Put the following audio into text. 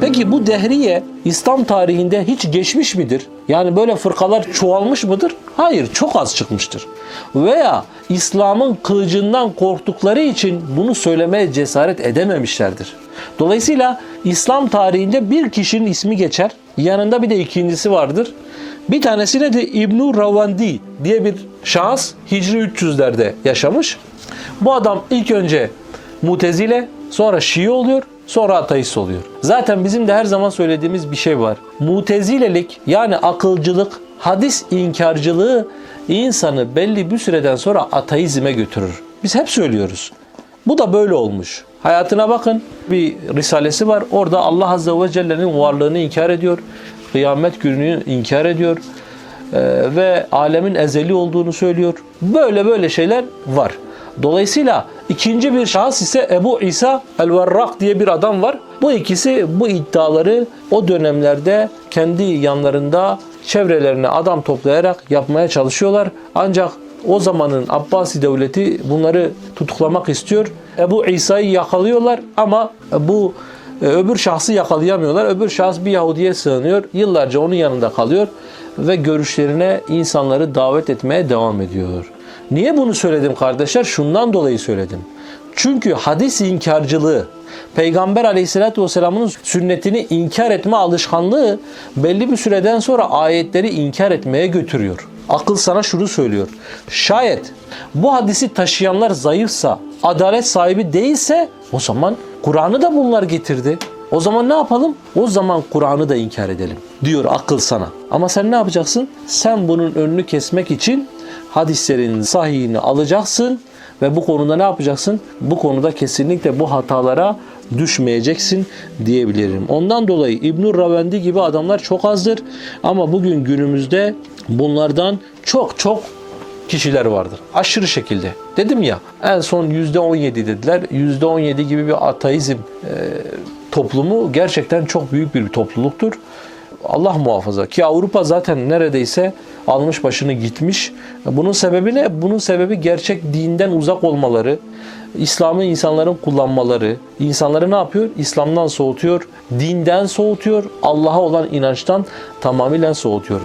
Peki bu dehriye İslam tarihinde hiç geçmiş midir? Yani böyle fırkalar çoğalmış mıdır? Hayır, çok az çıkmıştır. Veya İslam'ın kılıcından korktukları için bunu söylemeye cesaret edememişlerdir. Dolayısıyla İslam tarihinde bir kişinin ismi geçer, yanında bir de ikincisi vardır. Bir tanesine de İbn Ravandi diye bir şahıs Hicri 300'lerde yaşamış. Bu adam ilk önce Mutezile, sonra Şii oluyor, sonra ateist oluyor. Zaten bizim de her zaman söylediğimiz bir şey var. Mutezilelik yani akılcılık, hadis inkarcılığı insanı belli bir süreden sonra ateizme götürür. Biz hep söylüyoruz. Bu da böyle olmuş. Hayatına bakın bir risalesi var. Orada Allah Azze ve Celle'nin varlığını inkar ediyor. Kıyamet gününü inkar ediyor. Ee, ve alemin ezeli olduğunu söylüyor. Böyle böyle şeyler var. Dolayısıyla ikinci bir şahıs ise Ebu İsa el-Varrak diye bir adam var. Bu ikisi bu iddiaları o dönemlerde kendi yanlarında çevrelerine adam toplayarak yapmaya çalışıyorlar. Ancak o zamanın Abbasi devleti bunları tutuklamak istiyor. Ebu İsa'yı yakalıyorlar ama bu e, öbür şahsı yakalayamıyorlar. Öbür şahıs bir Yahudi'ye sığınıyor. Yıllarca onun yanında kalıyor ve görüşlerine insanları davet etmeye devam ediyor. Niye bunu söyledim kardeşler? Şundan dolayı söyledim. Çünkü hadis inkarcılığı, Peygamber aleyhissalatü vesselamın sünnetini inkar etme alışkanlığı belli bir süreden sonra ayetleri inkar etmeye götürüyor. Akıl sana şunu söylüyor. Şayet bu hadisi taşıyanlar zayıfsa, adalet sahibi değilse o zaman Kur'an'ı da bunlar getirdi. O zaman ne yapalım? O zaman Kur'an'ı da inkar edelim diyor akıl sana. Ama sen ne yapacaksın? Sen bunun önünü kesmek için hadislerin sahihini alacaksın ve bu konuda ne yapacaksın? Bu konuda kesinlikle bu hatalara düşmeyeceksin diyebilirim. Ondan dolayı İbnur Ravendi gibi adamlar çok azdır ama bugün günümüzde bunlardan çok çok kişiler vardır. Aşırı şekilde. Dedim ya en son %17 dediler. %17 gibi bir ateizm e, toplumu gerçekten çok büyük bir topluluktur. Allah muhafaza ki Avrupa zaten neredeyse almış başını gitmiş. Bunun sebebi ne? Bunun sebebi gerçek dinden uzak olmaları, İslam'ı insanların kullanmaları. İnsanları ne yapıyor? İslam'dan soğutuyor, dinden soğutuyor, Allah'a olan inançtan tamamıyla soğutuyor.